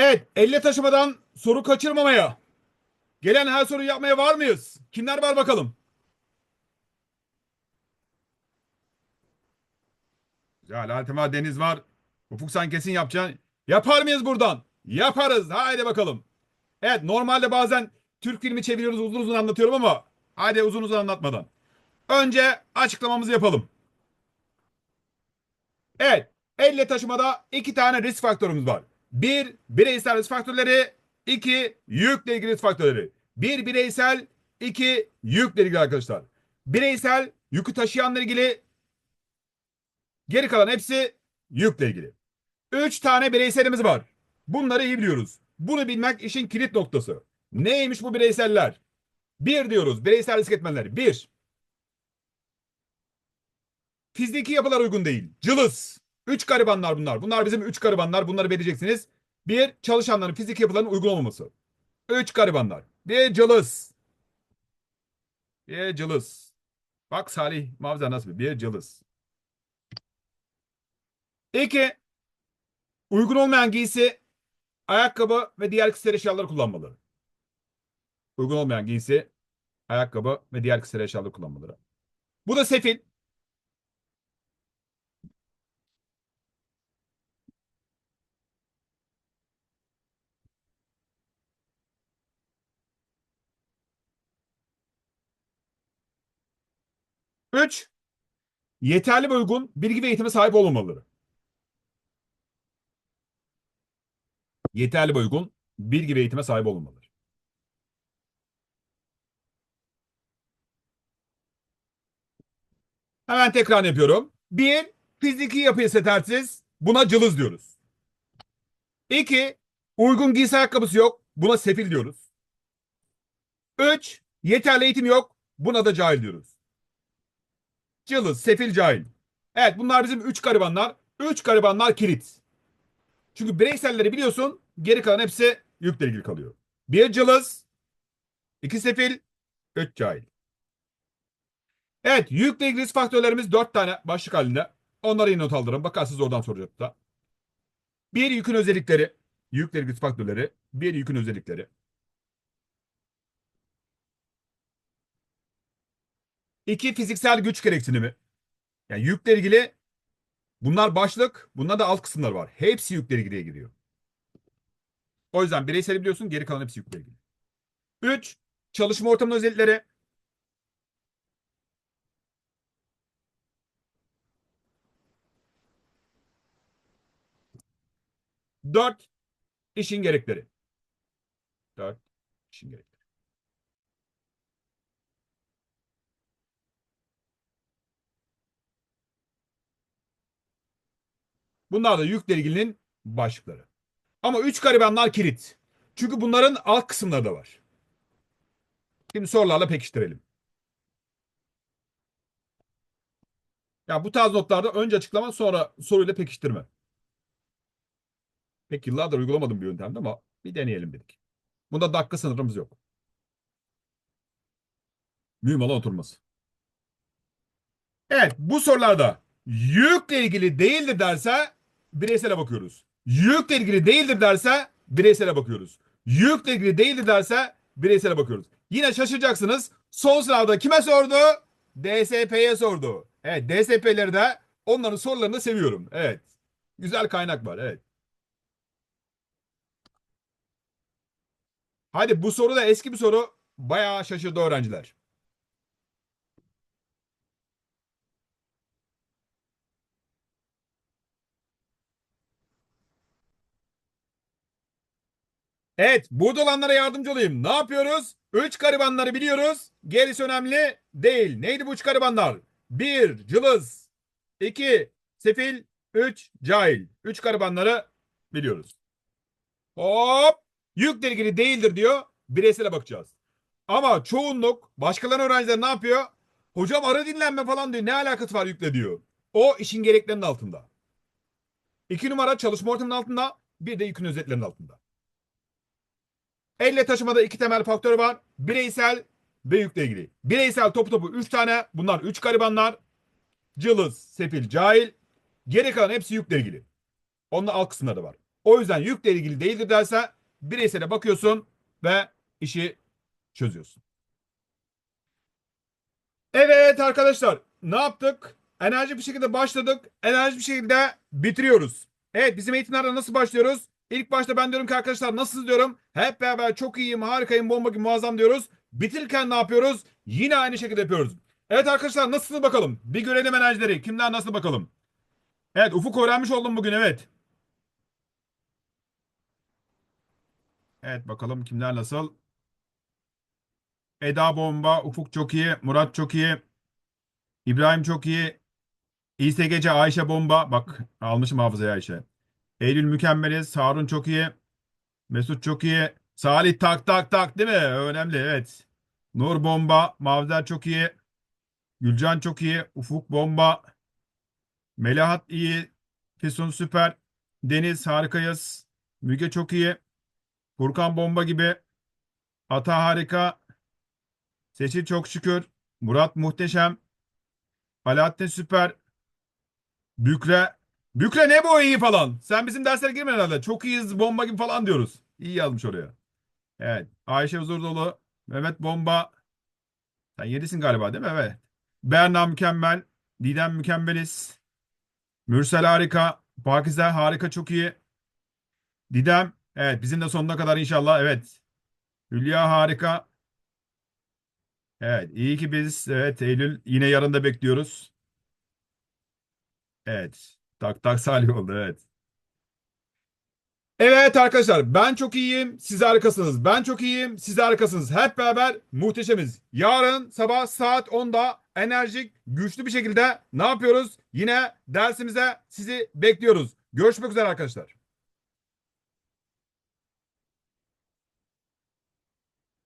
Evet, elle taşımadan soru kaçırmamaya. Gelen her soruyu yapmaya var mıyız? Kimler var bakalım? Güzel, Altima Deniz var. Ufuk sen kesin yapacaksın. Yapar mıyız buradan? Yaparız. Haydi bakalım. Evet, normalde bazen Türk filmi çeviriyoruz uzun uzun anlatıyorum ama hadi uzun uzun anlatmadan. Önce açıklamamızı yapalım. Evet, elle taşımada iki tane risk faktörümüz var. Bir, bireysel risk faktörleri. iki yükle ilgili risk faktörleri. Bir, bireysel. iki yükle ilgili arkadaşlar. Bireysel, yükü taşıyanla ilgili. Geri kalan hepsi yükle ilgili. Üç tane bireyselimiz var. Bunları iyi biliyoruz. Bunu bilmek işin kilit noktası. Neymiş bu bireyseller? Bir diyoruz. Bireysel risk etmenler. Bir. Fiziki yapılar uygun değil. Cılız. Üç garibanlar bunlar. Bunlar bizim üç garibanlar. Bunları vereceksiniz. Bir, çalışanların fiziki yapılarının uygun olmaması. Üç garibanlar. Bir cılız. Bir cılız. Bak Salih Mavza nasıl bir? Bir cılız. İki, uygun olmayan giysi, ayakkabı ve diğer kişisel eşyaları kullanmaları. Uygun olmayan giysi, ayakkabı ve diğer kişisel eşyaları kullanmaları. Bu da sefil. Üç, yeterli ve uygun bilgi ve eğitime sahip olmamaları. Yeterli ve uygun bilgi ve eğitime sahip olmamaları. Hemen tekrar yapıyorum. Bir, fiziki yapı ise tersiz. Buna cılız diyoruz. İki, uygun giysi ayakkabısı yok. Buna sefil diyoruz. Üç, yeterli eğitim yok. Buna da cahil diyoruz. Cılız, sefil, cahil. Evet bunlar bizim üç garibanlar. Üç garibanlar kilit. Çünkü bireyselleri biliyorsun geri kalan hepsi yükle ilgili kalıyor. Bir cılız, iki sefil, üç cahil. Evet yükle ilgili faktörlerimiz dört tane başlık halinde. Onları iyi not aldırın. Bakarsınız oradan soracak da. Bir yükün özellikleri. Yükle ilgili faktörleri. Bir yükün özellikleri. İki fiziksel güç gereksinimi. Yani yükle ilgili bunlar başlık, bunlar da alt kısımlar var. Hepsi yükle ilgiliye giriyor. O yüzden bireysel biliyorsun geri kalan hepsi yükle ilgili. Üç, çalışma ortamının özellikleri. Dört, işin gerekleri. Dört, işin gerekleri. Bunlar da yükle ilgilinin başlıkları. Ama üç garibanlar kilit. Çünkü bunların alt kısımları da var. Şimdi sorularla pekiştirelim. Ya bu tarz notlarda önce açıklama sonra soruyla pekiştirme. Pek yıllardır uygulamadım bir yöntemdi ama bir deneyelim dedik. Bunda dakika sınırımız yok. Mühim olan oturması. Evet bu sorularda yükle ilgili değildir derse bireysele bakıyoruz. Yükle ilgili değildir derse bireysele bakıyoruz. Yükle ilgili değildir derse bireysele bakıyoruz. Yine şaşıracaksınız. Son sınavda kime sordu? DSP'ye sordu. Evet DSP'leri de onların sorularını da seviyorum. Evet. Güzel kaynak var. Evet. Hadi bu soru da eski bir soru. Bayağı şaşırdı öğrenciler. Evet, burada olanlara yardımcı olayım. Ne yapıyoruz? Üç garibanları biliyoruz. Gerisi önemli değil. Neydi bu üç garibanlar? Bir, cılız. iki sefil. Üç, cahil. Üç garibanları biliyoruz. Hop! Yükle ilgili değildir diyor. Bireysele bakacağız. Ama çoğunluk başkalarının öğrenciler ne yapıyor? Hocam ara dinlenme falan diyor. Ne alakası var yükle diyor. O işin gereklerinin altında. İki numara çalışma ortamının altında. Bir de yükün özetlerinin altında. Elle taşımada iki temel faktör var. Bireysel ve yükle ilgili. Bireysel topu topu üç tane. Bunlar üç garibanlar. Cılız, sefil, cahil. Geri kalan hepsi yükle ilgili. Onun alt kısımları da var. O yüzden yükle ilgili değildir derse bireysele bakıyorsun ve işi çözüyorsun. Evet arkadaşlar ne yaptık? Enerji bir şekilde başladık. Enerji bir şekilde bitiriyoruz. Evet bizim eğitimlerde nasıl başlıyoruz? İlk başta ben diyorum ki arkadaşlar nasılsınız diyorum. Hep beraber çok iyiyim, harikayım, bomba gibi muazzam diyoruz. Bitirirken ne yapıyoruz? Yine aynı şekilde yapıyoruz. Evet arkadaşlar nasılsınız bakalım? Bir görelim enerjileri. Kimler nasıl bakalım? Evet Ufuk öğrenmiş oldum bugün evet. Evet bakalım kimler nasıl? Eda bomba, Ufuk çok iyi, Murat çok iyi, İbrahim çok iyi, İse gece Ayşe bomba. Bak almışım hafızaya Ayşe. Eylül mükemmeliz, Harun çok iyi, Mesut çok iyi, Salih tak tak tak değil mi? Önemli evet. Nur bomba, Mavzer çok iyi, Gülcan çok iyi, Ufuk bomba, Melahat iyi, Füsun süper, Deniz harikayız, Müge çok iyi, Furkan bomba gibi, Ata harika, Seçil çok şükür. Murat muhteşem. Alaaddin süper. Bükre. Bükre ne bu iyi falan. Sen bizim derslere girme herhalde. Çok iyiyiz bomba gibi falan diyoruz. İyi yazmış oraya. Evet. Ayşe huzur dolu. Mehmet bomba. Sen yedisin galiba değil mi? Evet. Berna mükemmel. Didem mükemmeliz. Mürsel harika. Pakize harika çok iyi. Didem. Evet bizim de sonuna kadar inşallah. Evet. Hülya harika. Evet, iyi ki biz evet Eylül yine yarın da bekliyoruz. Evet. Tak tak Salih oldu evet. Evet arkadaşlar ben çok iyiyim siz harikasınız. Ben çok iyiyim siz harikasınız. Hep beraber muhteşemiz. Yarın sabah saat 10'da enerjik güçlü bir şekilde ne yapıyoruz? Yine dersimize sizi bekliyoruz. Görüşmek üzere arkadaşlar.